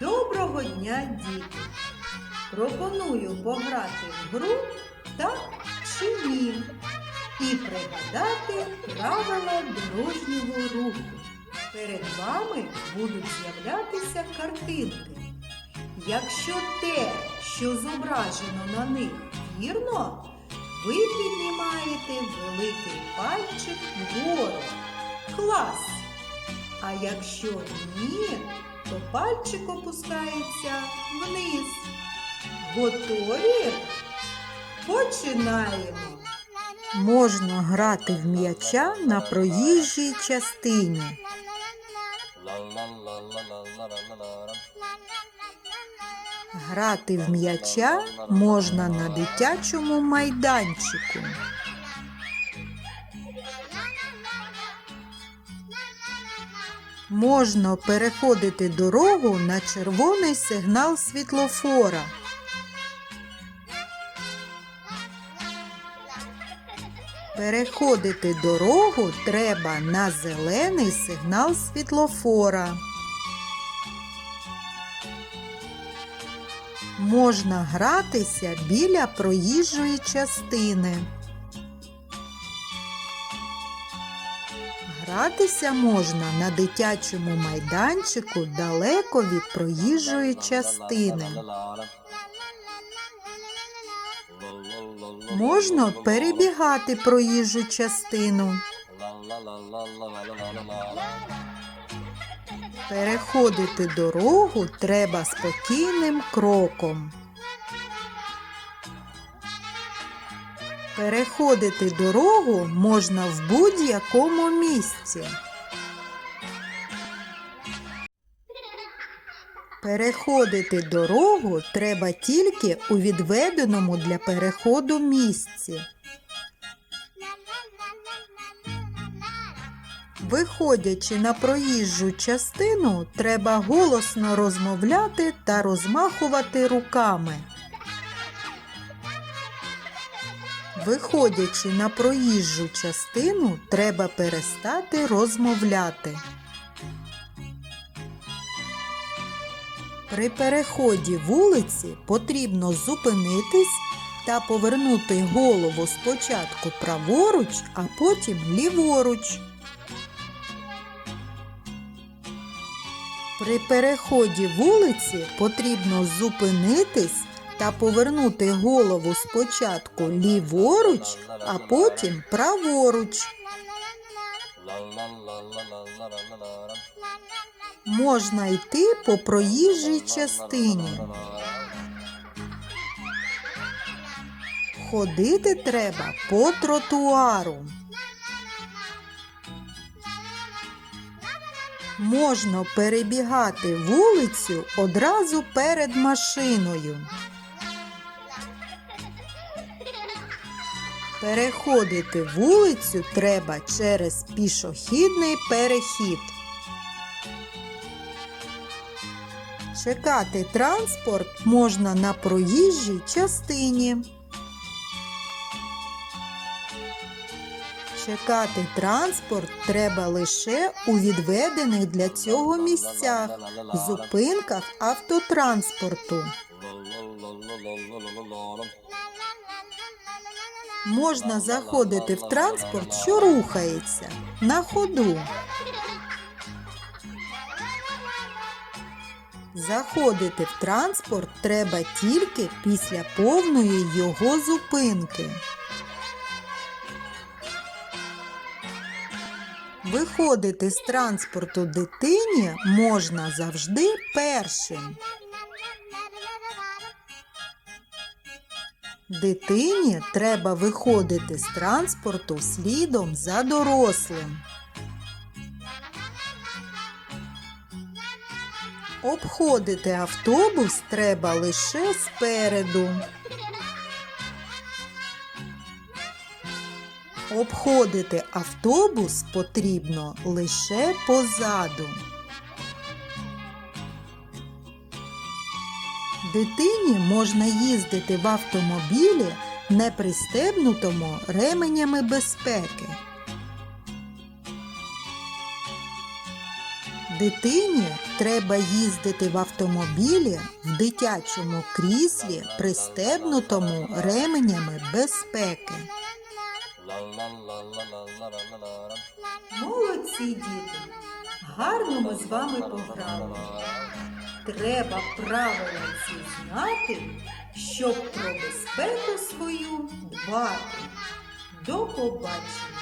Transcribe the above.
Доброго дня, діти! Пропоную пограти в гру так чи ні і пригадати правила дорожнього руху. Перед вами будуть з'являтися картинки. Якщо те, що зображено на них, вірно, ви піднімаєте великий пальчик вгору. Клас! А якщо ні, пальчик опускається вниз. Готові? Починаємо. Можна грати в м'яча на проїжджій частині. Грати в м'яча можна на дитячому майданчику. Можна переходити дорогу на червоний сигнал світлофора. Переходити дорогу треба на зелений сигнал світлофора. Можна гратися біля проїжджої частини. Гратися можна на дитячому майданчику далеко від проїжджої частини. Можна перебігати проїжджу частину. Переходити дорогу треба спокійним кроком. Переходити дорогу можна в будь-якому місці. Переходити дорогу треба тільки у відведеному для переходу місці. Виходячи на проїжджу частину, треба голосно розмовляти та розмахувати руками. Виходячи на проїжджу частину, треба перестати розмовляти. При переході вулиці потрібно зупинитись та повернути голову спочатку праворуч, а потім ліворуч. При переході вулиці потрібно зупинитись та повернути голову спочатку ліворуч, а потім праворуч. Можна йти по проїжджій частині. Ходити треба по тротуару. Можна перебігати вулицю одразу перед машиною. Переходити вулицю треба через пішохідний перехід. Чекати транспорт можна на проїжджій частині. Чекати транспорт треба лише у відведених для цього місцях, зупинках автотранспорту. Можна заходити в транспорт, що рухається, на ходу. Заходити в транспорт треба тільки після повної його зупинки. Виходити з транспорту дитині можна завжди першим. Дитині треба виходити з транспорту слідом за дорослим. Обходити автобус треба лише спереду. Обходити автобус потрібно лише позаду. Дитині можна їздити в автомобілі, не пристебнутому ременями безпеки. Дитині треба їздити в автомобілі в дитячому кріслі, пристебнутому ременями безпеки. Молодці діти! Гарно ми з вами пограли. Треба правила ці знати, щоб про безпеку свою дбати. До побачення!